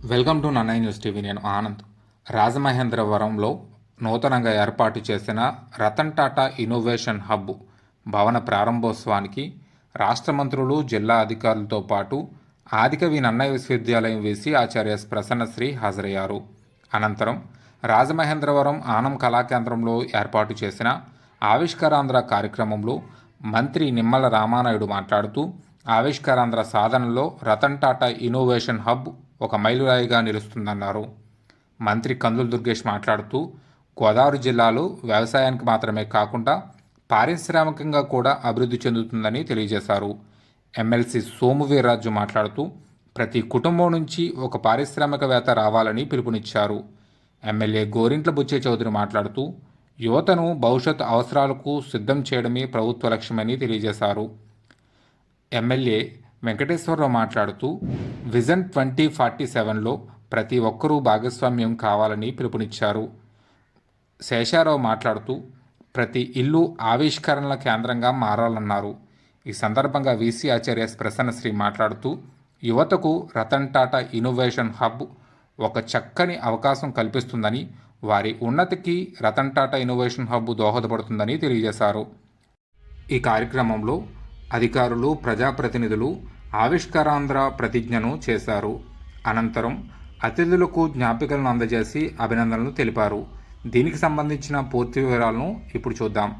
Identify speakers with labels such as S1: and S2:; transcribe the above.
S1: Welcome to Nannayya news TV నేను ఆనంద్. రాజమహేంద్రవరంలో నూతనంగా ఏర్పాటు చేసిన రతన్ టాటా ఇన్నోవేషన్ హబ్ భవన ప్రారంభోత్సవానికి రాష్ట్ర మంత్రులు జిల్లా అధికారులతో పాటు ఆదికవి నన్నయ్య విశ్వవిద్యాలయం వేసి ఆచార్య ప్రసన్నశ్రీ హాజరయ్యారు. అనంతరం రాజమహేంద్రవరం ఆనం కళాకేంద్రంలో ఏర్పాటు చేసిన ఆవిష్కారాంధ్ర కార్యక్రమంలో మంత్రి నిమ్మల రామానాయుడు మాట్లాడుతూ ఆవిష్కారాంధ్ర సాధనలో రతన్ టాటా ఇన్నోవేషన్ హబ్ ఒక మైలురాయిగా నిలుస్తుందన్నారు. మంత్రి కందుల దుర్గేష్ మాట్లాడుతూ గోదావరి జిల్లాలో వ్యవసాయానికి మాత్రమే కాకుండా పారిశ్రామికంగా కూడా అభివృద్ధి చెందుతుందని తెలియజేశారు. ఎమ్మెల్సీ సోము వీర్రాజు మాట్లాడుతూ ప్రతి కుటుంబం నుంచి ఒక పారిశ్రామికవేత్త రావాలని పిలుపునిచ్చారు. ఎమ్మెల్యే గోరింట్ల బుచ్చే చౌదరి మాట్లాడుతూ యువతను భవిష్యత్ అవసరాలకు సిద్ధం చేయడమే ప్రభుత్వ లక్ష్యమని తెలియజేశారు. ఎమ్మెల్యే వెంకటేశ్వరరావు మాట్లాడుతూ విజన్ ట్వంటీ ఫార్టీ సెవెన్లో ప్రతి ఒక్కరూ భాగస్వామ్యం కావాలని పిలుపునిచ్చారు. శేషారావు మాట్లాడుతూ ప్రతి ఇల్లు ఆవిష్కరణల కేంద్రంగా మారాలన్నారు. ఈ సందర్భంగా వీసీ ఆచార్య ప్రసన్నశ్రీ మాట్లాడుతూ యువతకు రతన్ టాటా ఇన్నోవేషన్ హబ్ ఒక చక్కని అవకాశం కల్పిస్తుందని వారి ఉన్నతికి రతన్ టాటా ఇన్నోవేషన్ హబ్ దోహదపడుతుందని తెలియజేశారు. ఈ కార్యక్రమంలో అధికారులు ప్రజాప్రతినిధులు ఆవిష్కారాంధ్ర ప్రతిజ్ఞను చేశారు. అనంతరం అతిథులకు జ్ఞాపికలను అందజేసి అభినందనలు తెలిపారు. దీనికి సంబంధించిన పూర్తి వివరాలను ఇప్పుడు చూద్దాం.